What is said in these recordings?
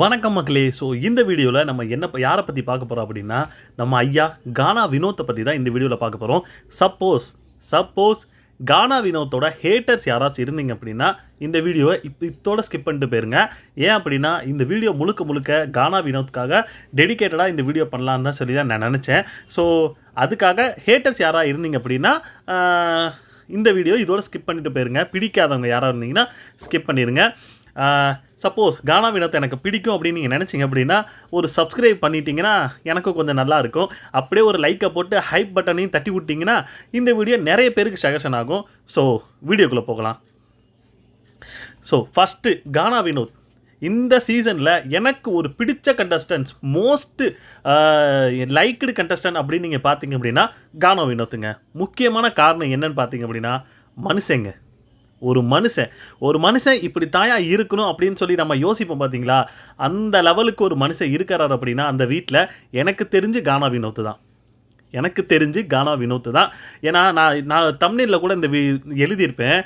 வணக்கம் மக்களே. ஸோ இந்த வீடியோவில் நம்ம என்ன யாரை பற்றி பார்க்க போகிறோம் அப்படின்னா நம்ம ஐயா கானா வினோத்தை பற்றி தான் இந்த வீடியோவில் பார்க்க போகிறோம் சப்போஸ் சப்போஸ் கானா வினோத்தோட ஹேட்டர்ஸ் யாராச்சும் இருந்தீங்க அப்படின்னா இந்த வீடியோவை இப்போ இத்தோட ஸ்கிப் பண்ணிட்டு போயிருங்க. ஏன் அப்படின்னா இந்த வீடியோ முழுக்க முழுக்க கானா வினோத்துக்காக டெடிகேட்டடாக இந்த வீடியோ பண்ணலான்னு தான் சொல்லி தான் நான் நினச்சேன். ஸோ அதுக்காக ஹேட்டர்ஸ் யாராக இருந்தீங்க அப்படின்னா இந்த வீடியோ இதோட ஸ்கிப் பண்ணிட்டு போயிருங்க. பிடிக்காதவங்க யாராக இருந்தீங்கன்னா ஸ்கிப் பண்ணிடுங்க சப்போஸ் கானா வினோத்தை எனக்கு பிடிக்கும் அப்படின்னு நீங்கள் நினச்சிங்க அப்படின்னா ஒரு சப்ஸ்கிரைப் பண்ணிட்டீங்கன்னா எனக்கும் கொஞ்சம் நல்லா இருக்கும். அப்படியே ஒரு லைக்கை போட்டு ஹைப் பட்டனையும் தட்டி விட்டிங்கன்னா இந்த வீடியோ நிறைய பேருக்கு சஜஷன் ஆகும். ஸோ வீடியோக்குள்ளே போகலாம். So first Gaana Vinoth. இந்த சீசனில் எனக்கு ஒரு பிடித்த கண்டஸ்டன்ஸ் மோஸ்ட்டு லைக்டு கண்டஸ்டன்ட் அப்படின்னு நீங்கள் பார்த்தீங்க அப்படின்னா கானா வினோத்துங்க. முக்கியமான காரணம் என்னன்னு பார்த்தீங்க அப்படின்னா மனுஷங்க. ஒரு மனுஷன் ஒரு மனுஷன் இப்படி தாயா இருக்கணும் அப்படின்னு சொல்லி நம்ம யோசிப்போம் பார்த்தீங்களா அந்த லெவலுக்கு ஒரு மனுஷன் இருக்கிறார் அப்படின்னா அந்த வீட்டில் எனக்கு தெரிஞ்சு கானா வினோத்து தான். எனக்கு தெரிஞ்சு கானா வினோத் தான். ஏன்னா நான் நான் தமிழில் கூட இந்த வி- எழுதியிருப்பேன்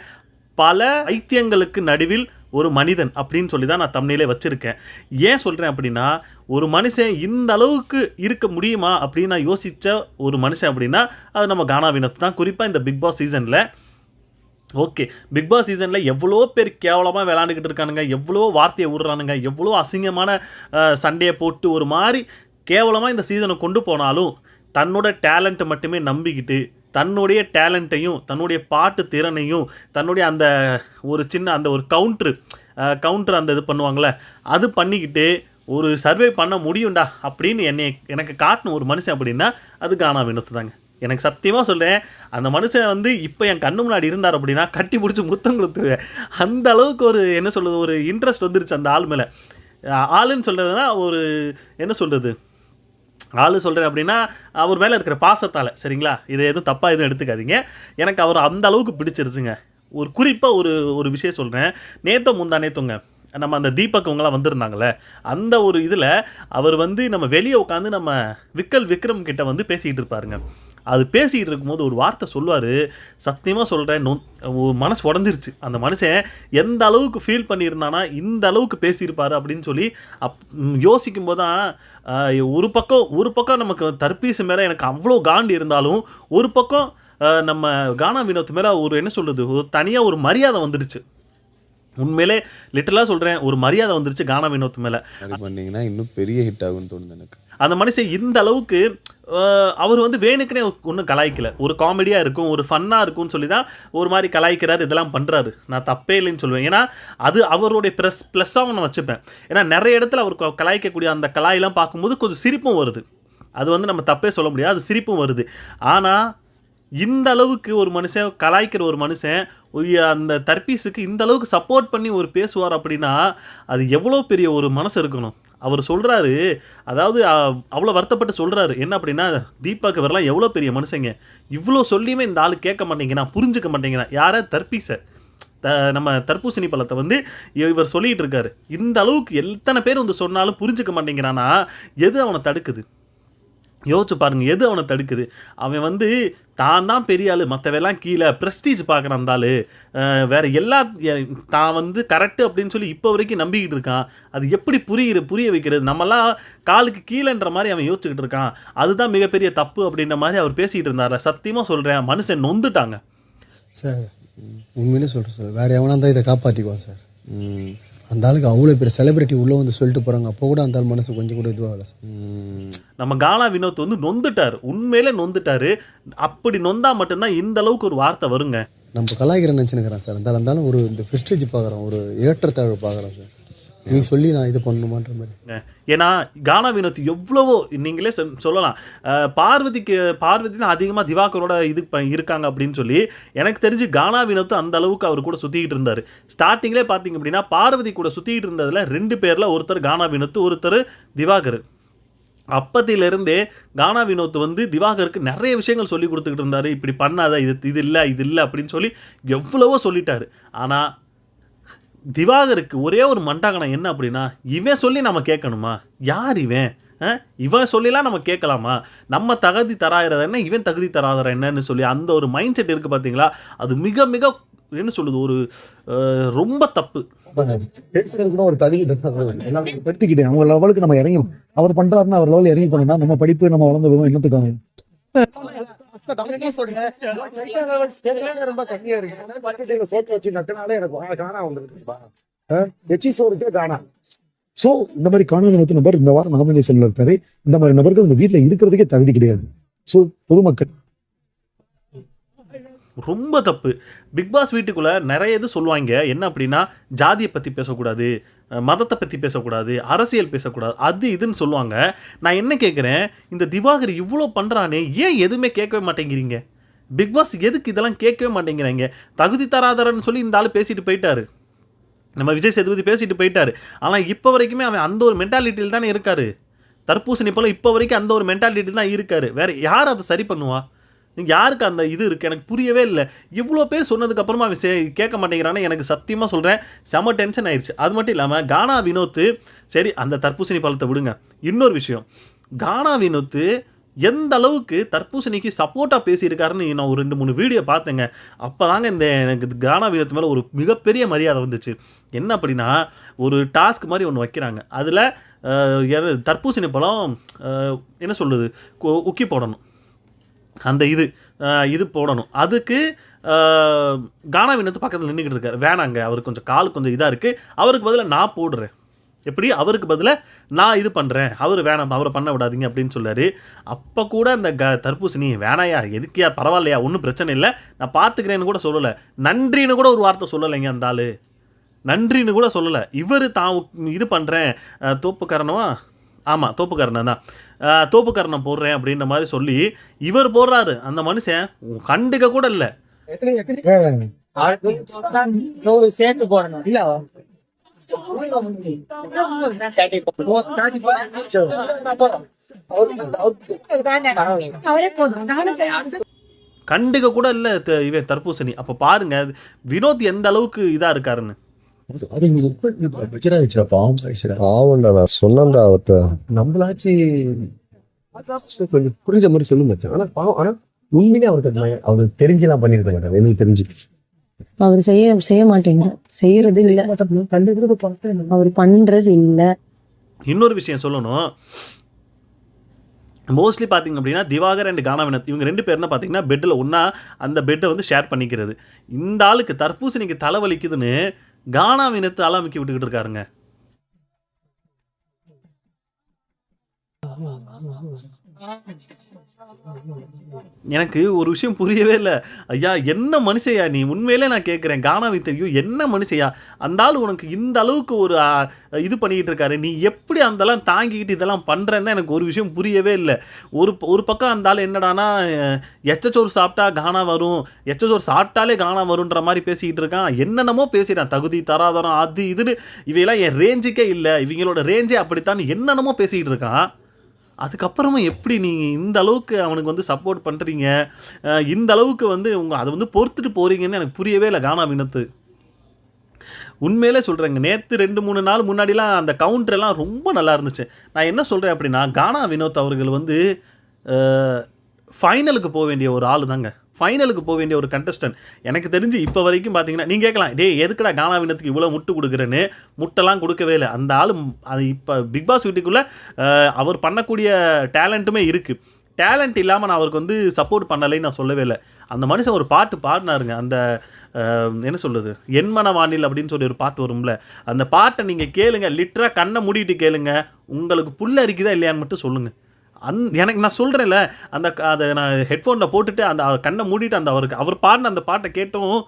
பல ஐத்தியங்களுக்கு நடுவில் ஒரு மனிதன் அப்படின்னு சொல்லி தான் நான் தமிழிலே வச்சுருக்கேன். ஏன் சொல்கிறேன் அப்படின்னா ஒரு மனுஷன் இந்த அளவுக்கு இருக்க முடியுமா அப்படின்னு நான் யோசித்த ஒரு மனுஷன் அப்படின்னா அது நம்ம கானா வினத்து தான். குறிப்பாக இந்த பிக் பாஸ் சீசனில் ஓகே. பிக் பாஸ் சீசனில் எவ்வளோ பேர் கேவலமாக விளாண்டுக்கிட்டு இருக்கானுங்க எவ்வளோ வார்த்தையை விடுறானுங்க எவ்வளோ அசிங்கமான சண்டையை போட்டு ஒரு மாதிரி கேவலமாக இந்த சீசனை கொண்டு போனாலும் தன்னோட டேலண்ட்டை மட்டுமே நம்பிக்கிட்டு தன்னுடைய டேலண்ட்டையும் தன்னுடைய பாட்டு திறனையும் தன்னுடைய அந்த ஒரு சின்ன அந்த ஒரு கவுண்ட்ரு கவுண்ட்ரு அந்த இது பண்ணுவாங்கள்ல அது பண்ணிக்கிட்டு ஒரு சர்வே பண்ண முடியும்டா அப்படின்னு என்னை எனக்கு காட்டின ஒரு மனுஷன் அப்படின்னா அது கானா வினோத் தாங்க. எனக்கு சத்தியமாக சொல்கிறேன் அந்த மனுஷன் வந்து இப்போ என் கண்ணு முன்னாடி இருந்தார் அப்படின்னா கட்டி பிடிச்சி முத்தம் கொடுத்துருவேன். அந்த அளவுக்கு ஒரு என்ன சொல்கிறது ஒரு இன்ட்ரெஸ்ட் வந்துருச்சு அந்த ஆள் மேலே. ஆளுன்னு சொல்கிறதுனா ஒரு என்ன சொல்கிறது ஆள் சொல்கிறேன் அப்படின்னா அவர் மேலே இருக்கிற பாசத்தால் சரிங்களா? இதை எதுவும் தப்பாக எதுவும் எடுத்துக்காதீங்க. எனக்கு அவர் அந்த அளவுக்கு பிடிச்சிருச்சுங்க. ஒரு குறிப்பாக ஒரு ஒரு விஷயம் சொல்கிறேன் நேத்தோ முந்தா நேத்தோங்க நம்ம அந்த தீபக் அவங்களாம் வந்திருந்தாங்களே அந்த ஒரு இதில் அவர் வந்து நம்ம வெளியே உட்காந்து நம்ம விக்கல் விக்ரம் கிட்ட வந்து பேசிக்கிட்டு இருப்பாருங்க. அது பேசிக்கிட்டு இருக்கும்போது ஒரு வார்த்தை சொல்லுவார் சத்தியமாக சொல்கிறேன் நொ மனசு உடஞ்சிருச்சு. அந்த மனுஷன் எந்த அளவுக்கு ஃபீல் பண்ணியிருந்தானா இந்த அளவுக்கு பேசியிருப்பார் அப்படின்னு சொல்லி அப் யோசிக்கும் போது தான் ஒரு பக்கம் ஒரு பக்கம் நமக்கு தர்பீஸ் மேலே எனக்கு அவ்வளோ காண்டு இருந்தாலும் ஒரு பக்கம் நம்ம கானா வினோத் மேலே ஒரு என்ன சொல்கிறது ஒரு தனியாக ஒரு மரியாதை வந்துடுச்சு. உண்மையிலே லிட்டலாக சொல்கிறேன் ஒரு மரியாதை வந்துருச்சு கானா வினோத் மேலே. பண்ணீங்கன்னா இன்னும் பெரிய ஹிட் ஆகும்னு தோணுது எனக்கு. அந்த மனுஷன் இந்த அளவுக்கு அவர் வந்து வேணுக்குனே ஒன்றும் கலாய்க்கல. ஒரு காமெடியாக இருக்கும் ஒரு ஃபன்னாக இருக்கும்னு சொல்லி தான் ஒரு மாதிரி கலாய்க்கிறார் இதெல்லாம் பண்ணுறாரு நான் தப்பே இல்லைன்னு சொல்லுவேன். ஏன்னா அது அவருடைய ப்ளஸ் ப்ளஸ்ஸாகவும் நான் வச்சுப்பேன். ஏன்னா நிறைய இடத்துல அவர் கலாய்க்கக்கூடிய அந்த கலாயெல்லாம் பார்க்கும்போது கொஞ்சம் சிரிப்பும் வருது. அது வந்து நம்ம தப்பே சொல்ல முடியாது அது சிரிப்பும் வருது. ஆனால் இந்த அளவுக்கு ஒரு மனுஷன் கலாய்க்கிற ஒரு மனுஷன் அந்த தர்பீஸுக்கு இந்த அளவுக்கு சப்போர்ட் பண்ணி ஒரு பேசுவார் அப்படின்னா அது எவ்வளோ பெரிய ஒரு மனசு இருக்கணும். அவர் சொல்கிறாரு அதாவது அவ்வளோ வருத்தப்பட்டு சொல்கிறாரு என்ன அப்படின்னா தீபாக்கு வரலாம் எவ்வளோ பெரிய மனுஷங்க. இவ்வளோ சொல்லியுமே இந்த ஆள் கேட்க மாட்டேங்கிறான் புரிஞ்சுக்க மாட்டேங்கிறான் யாரை? தர்பீஸை த நம்ம தர்பூசணி பழத்தை வந்து இவர் சொல்லிகிட்டு இருக்காரு. இந்த அளவுக்கு எத்தனை பேர் வந்து சொன்னாலும் புரிஞ்சுக்க மாட்டேங்கிறானா எது அவனை தடுக்குது? யோசிச்சு பாருங்க எது அவனை தடுக்குது? அவன் வந்து தான் தான் பெரிய ஆள் மற்றவெல்லாம் கீழே ப்ரெஸ்டீஜ் பார்க்குறான் அந்த ஆளு. அஹ் வேற எல்லா தான் வந்து கரெக்டு அப்படின்னு சொல்லி இப்போ வரைக்கும் நம்பிக்கிட்டு இருக்கான். அது எப்படி புரியுது புரிய வைக்கிறது? நம்மலாம் காலுக்கு கீழேன்ற மாதிரி அவன் யோசிச்சுக்கிட்டு இருக்கான். அதுதான் மிகப்பெரிய தப்பு அப்படின்ற மாதிரி அவர் பேசிக்கிட்டு இருந்தார் சத்தியமாக சொல்கிறேன் மனுஷன் நொந்துட்டாங்க. சார் உண்மையிலே சொல்கிறேன் சார். வேறு எவனா இருந்தால் இதை காப்பாற்றிக்குவான் சார். ம். அந்த ஆளுக்கு அவ்வளோ பெரிய செலிபிரிட்டி உள்ளே வந்து சொல்லிட்டு போகிறாங்க அப்போ கூட அந்த ஆள் மனசு கொஞ்சம் கூட இதுவாகல. நம்ம கானா வினோத் வந்து நொந்துட்டார். உண்மையிலே நொந்துட்டாரு. அப்படி நொந்தா மட்டும்தான் இந்த அளவுக்கு ஒரு வார்த்தை வருங்க. நம்ம கலாய்க்கிறேன்னு நினச்சினுக்கிறேன் சார். அந்த இருந்தாலும் ஒரு இந்த ஃபிஸ்டேஜ் பார்க்குறோம் ஒரு ஏற்றத்தாழ்வு பார்க்குறேன் சார். நீ சொல்லி நான் இது பண்ணணுமான்ற மாதிரி. ஏன்னா கானா வினோத் எவ்வளவோ நீங்களே சொல்லலாம். பார்வதிக்கு பார்வதி தான் அதிகமாக திவாகரோட இது இருக்காங்க அப்படின்னு சொல்லி எனக்கு தெரிஞ்சு கானா வினோத் அந்த அளவுக்கு அவர் கூட சுற்றிக்கிட்டு இருந்தார். ஸ்டார்டிங்லே பார்த்தீங்க அப்படின்னா பார்வதி கூட சுற்றிக்கிட்டு இருந்ததில் ரெண்டு பேரில் ஒருத்தர் கானா வினோத் ஒருத்தர் திவாகர். அப்பத்திலிருந்தே கானா வினோத் வந்து திவாகருக்கு நிறைய விஷயங்கள் சொல்லி கொடுத்துக்கிட்டு இருந்தார். இப்படி பண்ணாத இது இது இல்லை இது இல்லை அப்படின்னு சொல்லி எவ்வளவோ சொல்லிட்டாரு. ஆனால் திவாகருக்கு ஒரே ஒரு மண்டாகனம் என்ன அப்படின்னா இவன் சொல்லி நம்ம கேட்கணுமா? யார் இவன்? ஆ? இவன் சொல்லிலாம் நம்ம கேட்கலாமா? நம்ம தகுதி தராதர என்ன? இவன் தகுதி தராதர என்னன்னு சொல்லி அந்த ஒரு மைண்ட் செட் இருக்குது பார்த்தீங்களா? அது மிக மிக என்ன சொல்லுது ஒரு ரொம்ப தப்பு. கூட ஒரு தகுதி படுத்திக்கிட்டேன் அவங்க லெவலுக்கு நம்ம இறங்கி அவர் பண்றாருன்னா அவர் லெவலில் இறங்கி பண்ணா நம்ம படிப்பு நம்ம வளர்ந்த விதம் என்னத்துக்காக ரொம்ப கம்மியா இருக்கு. சேர்த்து வச்சு நட்டனாலே எனக்கு காணா வந்துருக்கு எச்சி சோறுக்கே காணா. சோ இந்த மாதிரி காணொலி நபர் இந்த வாரம் நாமினேஷன்ல இருக்காரு. இந்த மாதிரி நபர்கள் இந்த வீட்ல இருக்கிறதுக்கே தகுதி கிடையாது. சோ பொதுமக்கள். ரொம்ப தப்பு. பிக் பாஸ் வீட்டுக்குள்ளே நிறைய இது சொல்லுவாங்க. என்ன அப்படின்னா ஜாதியை பற்றி பேசக்கூடாது. மதத்தை பற்றி பேசக்கூடாது அரசியல் பேசக்கூடாது அது இதுன்னு சொல்லுவாங்க. நான் என்ன கேட்குறேன் இந்த திவாகர் இவ்வளோ பண்ணுறானே ஏன் எதுவுமே கேட்கவே மாட்டேங்கிறீங்க? பிக் பாஸ் எதுக்கு இதெல்லாம் கேட்கவே மாட்டேங்கிறாங்க? தகுதி தராதரன்னு சொல்லி இந்த ஆள் பேசிட்டு போயிட்டாரு. நம்ம விஜய் சேதுபதி பேசிட்டு போயிட்டாரு. ஆனால் இப்போ வரைக்குமே அவன் அந்த ஒரு மென்டாலிட்டியில் தானே இருக்காரு. தர்பூசணி போல இப்போ வரைக்கும் அந்த ஒரு மென்டாலிட்டியில் தான் இருக்காரு. வேறு யார் அதை சரி பண்ணுவா? யாருக்கு அந்த இது இருக்குது எனக்கு புரியவே இல்லை. இவ்வளோ பேர் சொன்னதுக்கப்புறமா அவன் சே கேட்க மாட்டேங்கிறான்னு எனக்கு சத்தியமாக சொல்கிறேன் செம டென்ஷன் ஆயிடுச்சு. அது மட்டும் இல்லாமல் கானா வினோத்து சரி அந்த தர்பூசணி பழத்தை விடுங்க. இன்னொரு விஷயம். கானா வினோத்து எந்த அளவுக்கு தர்பூசணிக்கு சப்போர்ட்டாக பேசியிருக்காருன்னு நான் ஒரு ரெண்டு மூணு வீடியோ பார்த்தேங்க. அப்போ தாங்க இந்த எனக்கு கானா வீரத்து மேலே ஒரு மிகப்பெரிய மரியாதை வந்துச்சு. என்ன அப்படின்னா ஒரு டாஸ்க் மாதிரி ஒன்று வைக்கிறாங்க. அதில் தர்பூசணி பழம் என்ன சொல்லுது உக்கி போடணும். அந்த இது இது போடணும். அதுக்கு கானா வினத்து பக்கத்தில் நின்றுக்கிட்டு இருக்காரு. வேணாங்க அவருக்கு கொஞ்சம் கால் கொஞ்சம் இதாக இருக்குது அவருக்கு பதிலாக நான் போடுறேன். எப்படி? அவருக்கு பதிலாக நான் இது பண்ணுறேன் அவர் வேணாம் அவரை பண்ண விடாதீங்க அப்படின்னு சொல்லார். அப்போ கூட அந்த க தர்பூசணி வேணாயா எதுக்கியா பரவாயில்லையா ஒன்றும் பிரச்சனை இல்லை. நான் பார்த்துக்கிறேன்னு கூட சொல்லலை. நன்றின்னு கூட ஒரு வார்த்தை சொல்லலைங்க அந்த ஆள். நன்றின்னு கூட சொல்லலை. இவர் தான் இது பண்ணுறேன் தோப்புக்காரனவா? ஆமாம் தோப்புக்காரன் தான் அஹ், தோப்புக்காரனை போடுறேன் அப்படின்ற மாதிரி சொல்லி இவர் போடுறாரு. அந்த மனுஷன் கண்டுக்க கூட இல்லை. சேர்த்து போடணும். இல்ல. கண்டுக்க கூட இல்லை இவன் தர்பூசணி. அப்போ பாருங்க வினோத் எந்த அளவுக்கு இதாக இருக்காருன்னு. அது வச்சிரா வச்சிரா பாவம் வச்சிரா ஆமாண்டா நான் சொன்னேன்டா அவர்கிட்ட நம்மளாச்சு கொஞ்சம் புரிஞ்ச மாதிரி சொல்ல மாட்டேன் ஆனா பாவம் ஆனா உண்மையிலே அவருக்கு அவருக்கு தெரிஞ்சுலாம் பண்ணிருக்க மாட்டாங்க எனக்கு தெரிஞ்சு. அவர் செய்ய செய்ய மாட்டேங்க. செய்யறது இல்ல. அவர் பண்றது இல்ல. இன்னொரு விஷயம் சொல்லணும். மோஸ்ட்லி பார்த்தீங்க அப்படின்னா திவாகர் அண்ட் கானா வினோத் இவங்க ரெண்டு பேர்னா பார்த்தீங்கன்னா பெட்டில் ஒன்றா அந்த பெட்டை வந்து ஷேர் பண்ணிக்கிறது. இந்த ஆளுக்கு தர்பூசணிக்கு தலைவலிக்குதுன்னு கானா வினத்து அலாமிக்கி விட்டுக்கிட்டு இருக்காருங்க. எனக்கு ஒரு விஷயம் புரியவே இல்லை. ஐயா என்ன மனுஷையா நீ? உண்மையிலே நான் கேட்குறேன் கானாவி தெரியும் என்ன மனுஷையா? அந்த ஆள் உனக்கு இந்த அளவுக்கு ஒரு இது பண்ணிக்கிட்டு இருக்காரு. நீ எப்படி அந்தெல்லாம் தாங்கிக்கிட்டு இதெல்லாம் பண்ணுறேன்னு எனக்கு ஒரு விஷயம் புரியவே இல்லை. ஒரு ப- ஒரு பக்கம் அந்த ஆள் என்னடானா எச்சச்சோறு சாப்பிட்டா கானா வரும். எச்சச்சோறு சாப்பிட்டாலே கானா வருன்ற மாதிரி பேசிக்கிட்டு இருக்கான். என்னென்னமோ பேசிட்டான். தகுதி தராதரம் அது இதுன்னு இவையெல்லாம் என் ரேஞ்சுக்கே இல்லை. இவங்களோட ரேஞ்சே அப்படித்தான் என்னென்னமோ பேசிக்கிட்டு இருக்கான். அதுக்கப்புறமா எப்படி நீங்கள் இந்த அளவுக்கு அவனுக்கு வந்து சப்போர்ட் பண்ணுறீங்க இந்த அளவுக்கு வந்து உங்கள் அதை வந்து பொறுத்துட்டு போகிறீங்கன்னு எனக்கு புரியவே இல்லை கானா வினத்து. உண்மையிலே சொல்கிறேங்க நேற்று ரெண்டு மூணு நாள் முன்னாடிலாம் அந்த கவுண்டர்லாம் ரொம்ப நல்லா இருந்துச்சு. நான் என்ன சொல்கிறேன் அப்படின்னா கானா வினோத் அவர்கள் வந்து ஃபைனலுக்கு போக வேண்டிய ஒரு ஆள் தாங்க ஃபைனலுக்கு போக வேண்டிய ஒரு கண்டஸ்டன்ட் எனக்கு தெரிஞ்சு இப்போ வரைக்கும் பார்த்தீங்கன்னா நீங்கள் கேட்கலாம் டேய் எதுக்குடா கானா வினத்துக்கு இவ்வளோ முட்டு கொடுக்குறேன்னு? முட்டெல்லாம் கொடுக்கவே இல்லை. அந்த ஆள் அது இப்போ பிக் பாஸ் வீட்டுக்குள்ளே அவர் பண்ணக்கூடிய டேலண்ட்டுமே இருக்குது டேலண்ட் இல்லாமல் நான் அவருக்கு வந்து சப்போர்ட் பண்ணலைன்னு நான் சொல்லவே இல்லை. அந்த மனுஷன் ஒரு பாட்டு பாடினாருங்க. அந்த என்ன சொல்லுது என்மன வானில் அப்படின்னு சொல்லி ஒரு பாட்டு வரும்ல. அந்த பாட்டை நீங்கள் கேளுங்க. லிட்டராக கண்ணை மூடிட்டு கேளுங்க. உங்களுக்கு புல்ல அரிக்குதா இல்லையான்னு மட்டும் சொல்லுங்கள் அந் எனக்கு நான் சொல்கிறேன்ல அந்த க- அதை நான் ஹெட்ஃபோனில் போட்டுட்டு அந்த கண்ணை மூடிட்டு அந்த அவருக்கு அவர் பாடின அந்த பாட்டை கேட்டோம்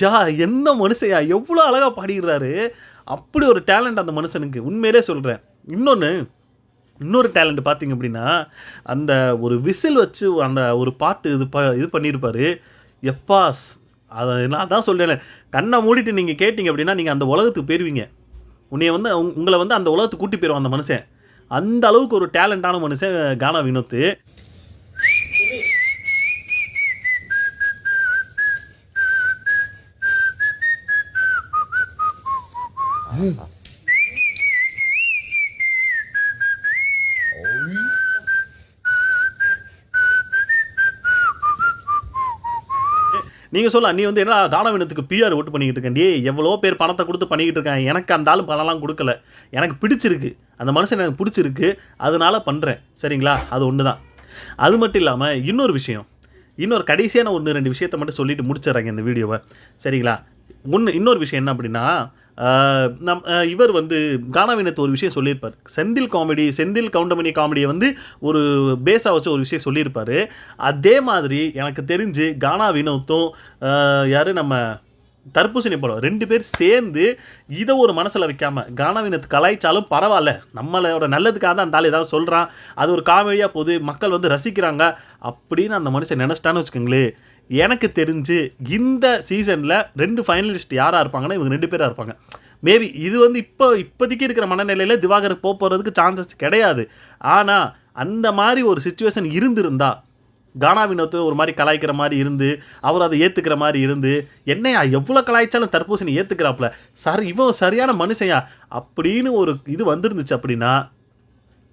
யா என்ன மனுஷையா எவ்வளோ அழகாக பாடிடுறாரு. அப்படி ஒரு டேலண்ட் அந்த மனுஷனுக்கு. உண்மையிலே சொல்கிறேன் இன்னொன்று இன்னொரு டேலண்ட் பார்த்தீங்க அப்படின்னா அந்த ஒரு விசில் வச்சு அந்த ஒரு பாட்டு இது ப இது பண்ணியிருப்பார். எப்பா அதை நான் தான் சொல்கிறேன் கண்ணை மூடிட்டு நீங்கள் கேட்டிங்க அப்படின்னா நீங்கள் அந்த உலகத்துக்கு போயிருவீங்க. உன்னைய வந்து உங்களை வந்து அந்த உலகத்துக்கு கூட்டி போயிடுவான் அந்த மனுஷன். அந்த அளவுக்கு ஒரு டேலண்டான மனுஷன் கானா வினோத்து. நீங்கள் சொல்லலாம் நீ வந்து என்ன கானவினத்துக்கு பிஆர் ஓட்டு பண்ணிக்கிட்டு இருக்கேன்? எவ்வளோ பேர் பணத்தை கொடுத்து பண்ணிக்கிட்டு இருக்காங்க. எனக்கு அந்த ஆளு பணம்லாம் கொடுக்கல. எனக்கு பிடிச்சிருக்கு. அந்த மனுஷன் எனக்கு பிடிச்சிருக்கு. அதனால பண்ணுறேன் சரிங்களா? அது ஒன்று தான் அது மட்டும் இல்லாமல் இன்னொரு விஷயம். இன்னொரு கடைசியான ஒன்று ரெண்டு விஷயத்த மட்டும் சொல்லிட்டு முடிச்சிடுறேங்க இந்த வீடியோவை. சரிங்களா? ஒன்று இன்னொரு விஷயம் என்ன அப்படின்னா நம் இவர் வந்து கானாவினத்து ஒரு விஷயம் சொல்லியிருப்பார். செந்தில் காமெடி செந்தில் கவுண்டமணி காமெடியை வந்து ஒரு பேஸாக வச்சு ஒரு விஷயம் சொல்லியிருப்பார். அதே மாதிரி எனக்கு தெரிஞ்சு கானா வினோத்தும் யார் நம்ம தர்பூசணி படம் ரெண்டு பேர் சேர்ந்து இதை ஒரு மனசில் வைக்காம கானாவினத்து கலாய்ச்சாலும் பரவாயில்ல. நம்மளோட நல்லதுக்காக தான் அந்த ஆள் ஏதாவது சொல்கிறான் அது ஒரு காமெடியாக போகுது. மக்கள் வந்து ரசிக்கிறாங்க. அப்படின்னு அந்த மனுஷன் நினச்சிட்டான்னு வச்சுக்கோங்களேன். எனக்கு தெரிஞ்சு இந்த சீசனில் ரெண்டு ஃபைனலிஸ்ட் யாராக இருப்பாங்கன்னா இவங்க ரெண்டு பேராக இருப்பாங்க. மேபி இது வந்து இப்போ இப்போதைக்கு இருக்கிற மனநிலையில் திவாகர் போக போகிறதுக்கு சான்சஸ் கிடையாது. ஆனால் அந்த மாதிரி ஒரு சுச்சுவேஷன் இருந்திருந்தா கானா வினோத்தை ஒரு மாதிரி கலாய்க்கிற மாதிரி இருந்து அவர் அதை ஏற்றுக்கிற மாதிரி இருந்து என்னையா எவ்வளோ கலாய்ச்சாலும் தர்பூசணி ஏற்றுக்கிறாப்புல சார் இவன் சரியான மனுஷையா அப்படின்னு ஒரு இது வந்துருந்துச்சு அப்படின்னா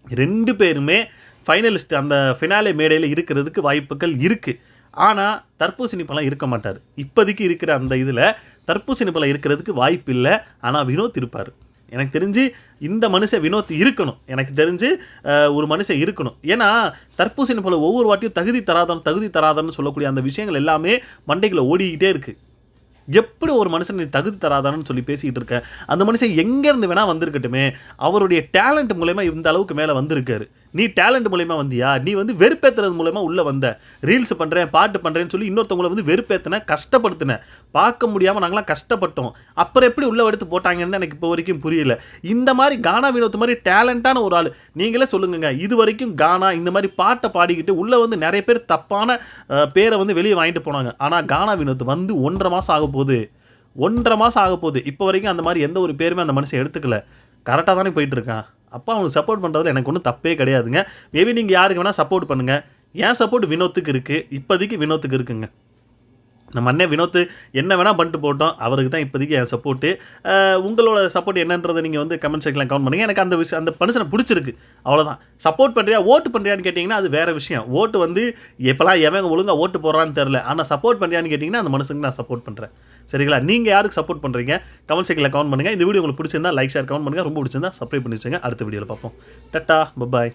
ரெண்டு பேருமே ஃபைனலிஸ்ட் அந்த ஃபினாலே மேடையில் இருக்கிறதுக்கு வாய்ப்புகள் இருக்குது ஆனால் தர்பூசணி பழம் இருக்க மாட்டார். இப்போதைக்கு இருக்கிற அந்த இதில் தர்பூசணி பழம் இருக்கிறதுக்கு வாய்ப்பு இல்லை. ஆனால் வினோத் இருப்பார். எனக்கு தெரிஞ்சு இந்த மனுஷன் வினோத் இருக்கணும். எனக்கு தெரிஞ்சு ஒரு மனுஷன் இருக்கணும். ஏன்னா தர்பூசணி பழம் ஒவ்வொரு வாட்டியும் தகுதி தராதன் தகுதி தராதன்னு சொல்லக்கூடிய அந்த விஷயங்கள் எல்லாமே மண்டைக்குள்ள ஓடிக்கிட்டே இருக்குது எப்படி ஒரு மனுஷன் நீ தகுதி தராதான்னு சொல்லி பேசிக்கிட்டு இருக்க? அந்த மனுஷன் எங்கேருந்து வேணால் வந்திருக்கட்டுமே. அவருடைய டேலண்ட் மூலயமா இந்த அளவுக்கு மேலே வந்திருக்காரு. நீ டேலண்ட் மூலயமா வந்தியா? நீ வந்து வெறுப்பேற்றுறது மூலயமா உள்ளே வந்த. ரீல்ஸ் பண்ணுறேன் பாட்டு பண்ணுறேன்னு சொல்லி இன்னொருத்தவங்களை வந்து வெறுப்பேற்றின கஷ்டப்படுத்தின. பார்க்க முடியாமல் நாங்களாம் கஷ்டப்பட்டோம். அப்புறம் எப்படி உள்ளே எடுத்து போட்டாங்கன்னு தான் எனக்கு இப்போ வரைக்கும் புரியல. இந்த மாதிரி கானா வினோத் மாதிரி டேலண்டான ஒரு ஆள் நீங்களே சொல்லுங்கங்க. இது வரைக்கும் கானா இந்த மாதிரி பாட்டை பாடிக்கிட்டு உள்ளே வந்து நிறைய பேர் தப்பான பேரை வந்து வெளியே வாங்கிட்டு போனாங்க. ஆனால் கானா வினோத் வந்து ஒன்றரை மாதம் ஆக போகுது. ஒன்றரை மாதம் ஆக போகுது. இப்போ வரைக்கும் அந்த மாதிரி எந்த ஒரு பேருமே அந்த மனுஷன் எடுத்துக்கல. கரெக்டாக தானே போயிட்டுருக்கான் அப்போ அவனுக்கு சப்போர்ட் பண்ணுறதுல எனக்கு ஒன்றும் தப்பே கிடையாதுங்க. மேபி நீங்கள் யாருக்கு வேணால் சப்போர்ட் பண்ணுங்கள் ஏன் சப்போர்ட் வினோத்துக்கு இருக்குது இப்போதைக்கு வினோத்துக்கு இருக்குங்க. நம்ம அண்ணன் வினோத் என்ன வேணால் பண்ணிட்டு போட்டோம். அவருக்கு தான் இப்போதைக்கு என் சப்போர்ட்டு உங்களோட சப்போர்ட் என்னன்றதை நீங்கள் வந்து கமெண்ட் செக்ஷனில் கவுண்ட் பண்ணுங்கள் எனக்கு அந்த விஷயம் அந்த மனுஷனை பிடிச்சிருக்கு. அவ்வளோதான் சப்போர்ட் பண்ணுறியா ஓட்டு பண்ணுறியான்னு கேட்டிங்கன்னா அது வேறு விஷயம். ஓட்டு வந்து எப்போல்லாம் எவன் ஒழுங்காக ஓட்டு போடுறான்னு தெரில ஆனால் சப்போர்ட் பண்ணுறியான்னு கேட்டிங்கன்னா அந்த மனுஷனுக்கு நான் சப்போர்ட் பண்ணுறேன் சரிங்களா? நீங்கள் யாருக்கு சப்போர்ட் பண்ணுறீங்க கமெண்ட் செக்ஷனில் கவுண்ட் பண்ணுங்கள் இந்த வீடியோ உங்களுக்கு பிடிச்சிருந்தா லைக் ஷேர் கமெண்ட் பண்ணுங்கள் ரொம்ப பிடிச்சிருந்தா சப்ஸ்கிரைப் பண்ணி வச்சுங்க அடுத்த வீடியோவில் பார்ப்போம். Ta-ta bye bye